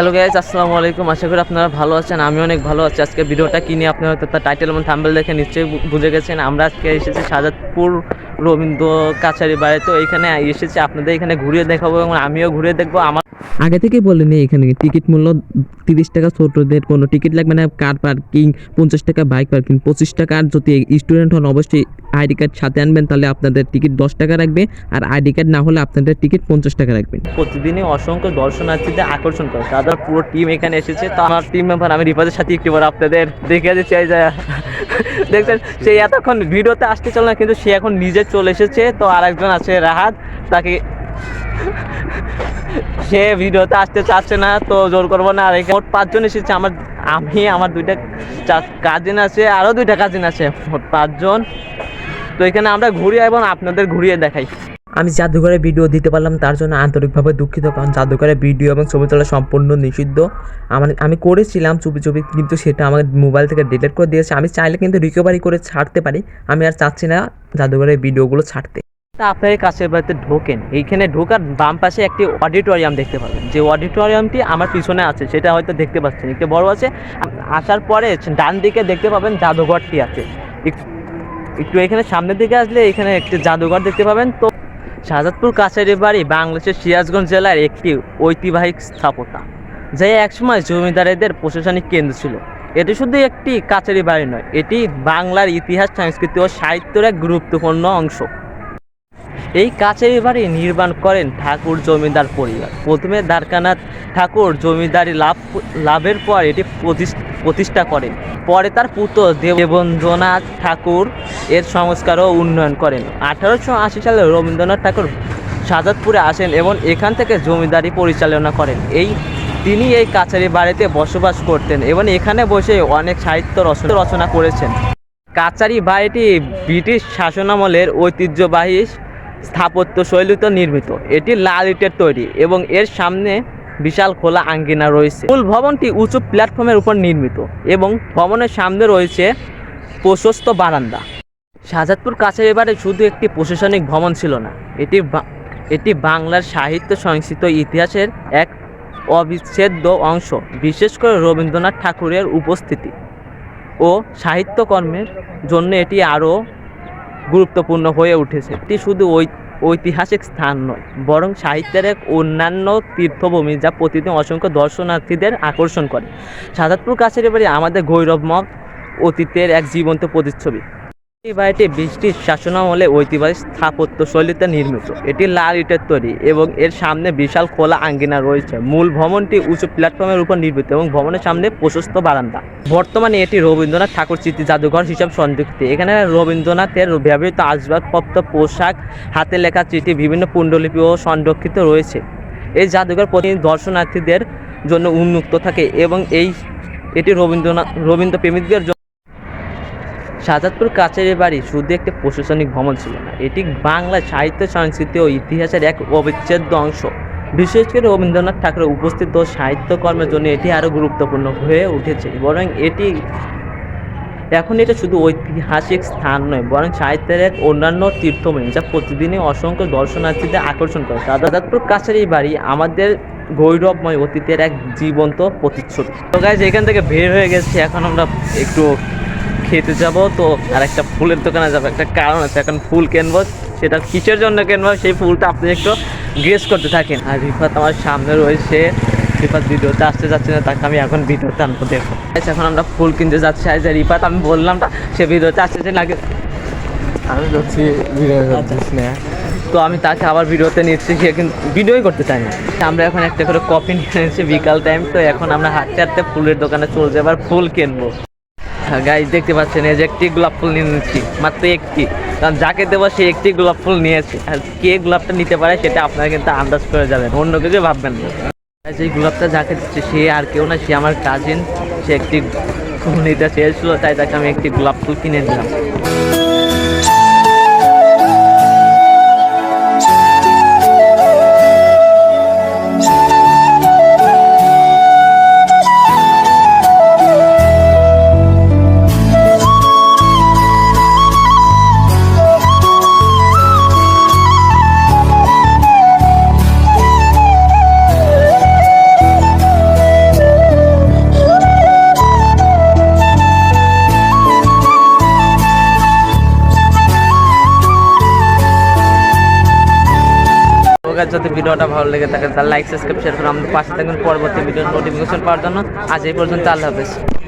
Hello guys আসসালামু আলাইকুম। আশা করি আপনারা ভালো আছেন আমি অনেক ভালো আছি। আজকে ভিডিওটা কিনে আপনারা হয়তো তার টাইটেল এবং থাম্বেল দেখে নিশ্চয়ই বুঝে গেছেন। আমরা আজকে এসেছি সাজাদপুর রবীন্দ্র কাছারি বাড়ি তো এখানে এসেছি। আপনাদের এখানে ঘুরিয়ে দেখাবো এবং আমিও ঘুরিয়ে দেখব। আমার আগে থেকে বলে নেই এখানে টিকিট মূল্য তিরিশ টাকা ছোটদের কোনো টিকিট লাগবে না কার পার্কিং পঞ্চাশ টাকা বাইক পার্কিং পঁচিশ টাকা। আর যদি স্টুডেন্ট হন অবশ্যই আইডি কার্ড সাথে আনবেন তাহলে আপনাদের টিকিট দশ টাকা রাখবে। আর আইডি কার্ড না হলে আপনাদের টিকিট পঞ্চাশ টাকা রাখবেন প্রতিদিনই অসংখ্য দর্শনার্থীদের আকর্ষণ করে। তাদের পুরো টিম এখানে এসেছে। তো আমার টিম মেম্বার আমি রিফাজের সাথে একটু বার আপনাদের দেখে যে চাই যায় দেখছেন সে এতক্ষণ ভিডিওতে আসতে চলে না কিন্তু সে এখন নিজে চলে এসেছে, তো আরেকজন আছে রাহাত, তাকে সে ভিডিওতে আসতে চাচ্ছে না, তো জোর করব না। আর মোট পাঁচজন এসেছে, আমার, আমি, আমার দুইটা কাজিন আছে আরও দুইটা কাজিন আছে, মোট পাঁচজন। তো এখানে আমরা ঘুরিয়ে এবং আপনাদের ঘুরিয়ে দেখাই। আমি জাদুঘরে ভিডিও দিতে পারলাম, তার জন্য আন্তরিকভাবে দুঃখিত, কারণ জাদুঘরে ভিডিও এবং ছবি তোলা সম্পূর্ণ নিষিদ্ধ। আমার আমি করেছিলাম চুপি চুপি কিন্তু সেটা আমার মোবাইল থেকে ডিলিট করে দিয়েছে। আমি চাইলে কিন্তু রিকভারি করে ছাড়তে পারি, আমি আর চাচ্ছি না জাদুঘরের ভিডিওগুলো ছাড়তে। তা আপনার কাছের বাড়িতে ঢোকেন, এইখানে ঢোকার বাম পাশে একটি অডিটোরিয়াম দেখতে পাবেন। যে অডিটোরিয়ামটি আমার পিছনে আছে, সেটা হয়তো দেখতে পাচ্ছেন। একটু বড় আছে, আসার পরে ডান দিকে দেখতে পাবেন জাদুঘরটি আছে। এক- একটু এখানে সামনের দিকে আসলে এখানে একটি জাদুঘর দেখতে পাবেন। তো শাহজাদপুর কাছারি বাড়ি বাংলাদেশের সিরাজগঞ্জ জেলার একটি ঐতিহাসিক স্থাপতা যা একসময় জমিদারেদের প্রশাসনিক কেন্দ্র ছিল। এটি শুধু একটি কাছারি বাড়ি নয়, এটি বাংলার ইতিহাস, সংস্কৃতি ও সাহিত্যের এক গুরুত্বপূর্ণ অংশ। এই কাছেরি বাড়ি নির্মাণ করেন ঠাকুর জমিদার পরিবার। প্রথমে দ্বারকানাথ ঠাকুর জমিদারি লাভ, লাভের পর এটি প্রতিষ্ঠা করেন। পরে তার পুত্র দেবেন্দ্রনাথ ঠাকুর এর সংস্কার ও উন্নয়ন করেন। আঠারোশো আশি সালে রবীন্দ্রনাথ ঠাকুর সাজাদপুরে আসেন এবং এখান থেকে জমিদারি পরিচালনা করেন। এই, তিনি এই কাছারি বাড়িতে বসবাস করতেন এবং এখানে বসে অনেক সাহিত্য রচনা রচনা করেছেন। কাচারি বাড়িটি ব্রিটিশ শাসনামলের ঐতিহ্যবাহী স্থাপত্য শৈলীতে নির্মিত। এটি লাল ইটের তৈরি এবং এর সামনে বিশাল খোলা আঙ্গিনা রয়েছে। মূল ভবনটি উঁচু প্ল্যাটফর্মের উপর নির্মিত এবং ভবনের সামনে রয়েছে প্রশস্ত বারান্দা। শাহজাদপুর কাছারি এবারে শুধু একটি প্রশাসনিক ভবন ছিল না, এটি এটি বাংলার সাহিত্য সংস্কৃত ইতিহাসের এক অবিচ্ছেদ্য অংশ, বিশেষ করে রবীন্দ্রনাথ ঠাকুরের উপস্থিতি ও সাহিত্যকর্মের জন্য এটি আরও গুরুত্বপূর্ণ হয়ে উঠেছে। এটি শুধু ঐ- ঐতিহাসিক স্থান নয়, বরং সাহিত্যের এক অন্যান্য তীর্থভূমি যা প্রতিদিন অসংখ্য দর্শনার্থীদের আকর্ষণ করে। সাজাদপুর কাছের এবারে আমাদের গৌরবময় অতীতের এক জীবন্ত প্রতিচ্ছবি। এই বাড়িটি ব্রিটিশ শাসনামলে ঐতিহাসিক স্থাপত্য শৈলীতে নির্মিত। এটি লাল ইটের তৈরি এবং এর সামনে বিশাল খোলা আঙ্গিনা রয়েছে। মূল ভবনটি উঁচু প্ল্যাটফর্মের উপর নির্মিত এবং ভবনের সামনে প্রশস্ত বারান্দা। বর্তমানে এটি রবীন্দ্রনাথ ঠাকুর স্মৃতি জাদুঘর হিসাবে সংযুক্ত। এখানে রবীন্দ্রনাথের ব্যবহৃত আসবাবপত্র, পোশাক, হাতে লেখা চিঠি, বিভিন্ন পুণ্ডলিপি ও সংরক্ষিত রয়েছে। এই জাদুঘর প্রতিদিন দর্শনার্থীদের জন্য উন্মুক্ত থাকে এবং এই, এটি রবীন্দ্রনাথ রবীন্দ্র প্রেমিকদের শাহজাদপুর কাছারি বাড়ি শুধু একটি প্রশাসনিক ভবন ছিল না, এটি বাংলা সাহিত্য, সংস্কৃতি ও ইতিহাসের এক অবিচ্ছেদ্য অংশ। বিশেষ করে রবীন্দ্রনাথ ঠাকুরের উপস্থিত সাহিত্যকর্মের জন্য এটি আরও গুরুত্বপূর্ণ হয়ে উঠেছে, বরং এটি এখন এটা শুধু ঐতিহাসিক স্থান নয়, বরং সাহিত্যের এক অন্যান্য তীর্থভূমি যা প্রতিদিনই অসংখ্য দর্শনার্থীদের আকর্ষণ করে। শাহজাদপুর কাছারি বাড়ি আমাদের গৌরবময় অতীতের এক জীবন্ত প্রতিচ্ছবি। তো গাইজ এখান থেকে বের হয়ে গেছি, এখন আমরা একটু খেতে যাব তো আর একটা ফুলের দোকানে যাব। একটা কারণ আছে এখন ফুল কিনবো সেটা কিসের জন্য কিনবো সেই ফুলটা আপনি একটু গেস করতে থাকেন। আর রিফাত আমার সামনে রয়েছে। রিফাত ভিডিওতে আসতে যাচ্ছে না তাকে আমি এখন ভিডিওতে আনব দেখো। এখন আমরা ফুল কিনতে যাচ্ছি। আজ রিফাত আমি বললাম না সে ভিডিওতে আসতেছে নাকি আমি যাচ্ছি ভিডিও আচ্ছা। না। তো আমি তাকে আবার ভিডিওতে নিচ্ছি সে কিন্তু ভিডিওই করতে চাই না। আমরা এখন একটা করে কফি নিয়ে নিয়েছি বিকাল টাইম তো এখন আমরা হাঁটতে হাঁটতে ফুলের দোকানে চলে যাবার ফুল কিনবো। গাই দেখতে পাচ্ছেন, এই যে একটি গোলাপ ফুল নিয়ে নিচ্ছি, মাত্র একটি। কারণ যাকে দেবো, সে একটি গোলাপ ফুল নিয়েছে। আর কে গোলাপটা নিতে পারে, সেটা আপনারা কিন্তু আন্দাজ করে যাবেন, অন্য কিছু ভাববেন না। এই যে গোলাপটা যাকে দিচ্ছে, সে আর কেউ না, সে আমার কাজিন সে একটি ফুল নিতে চেয়েছিল, তাই তাকে আমি একটি গোলাপ ফুল কিনে দিলাম। কাছে যদি ভিডিওটা ভালো লেগে থাকে, তাহলে লাইক সাবস্ক্রাইব শেয়ার করে আমাদের পাশে থাকবেন পরবর্তী ভিডিও নোটিফিকেশন পাওয়ার জন্য আজ এই পর্যন্ত। আল্লাহ হাফেজ।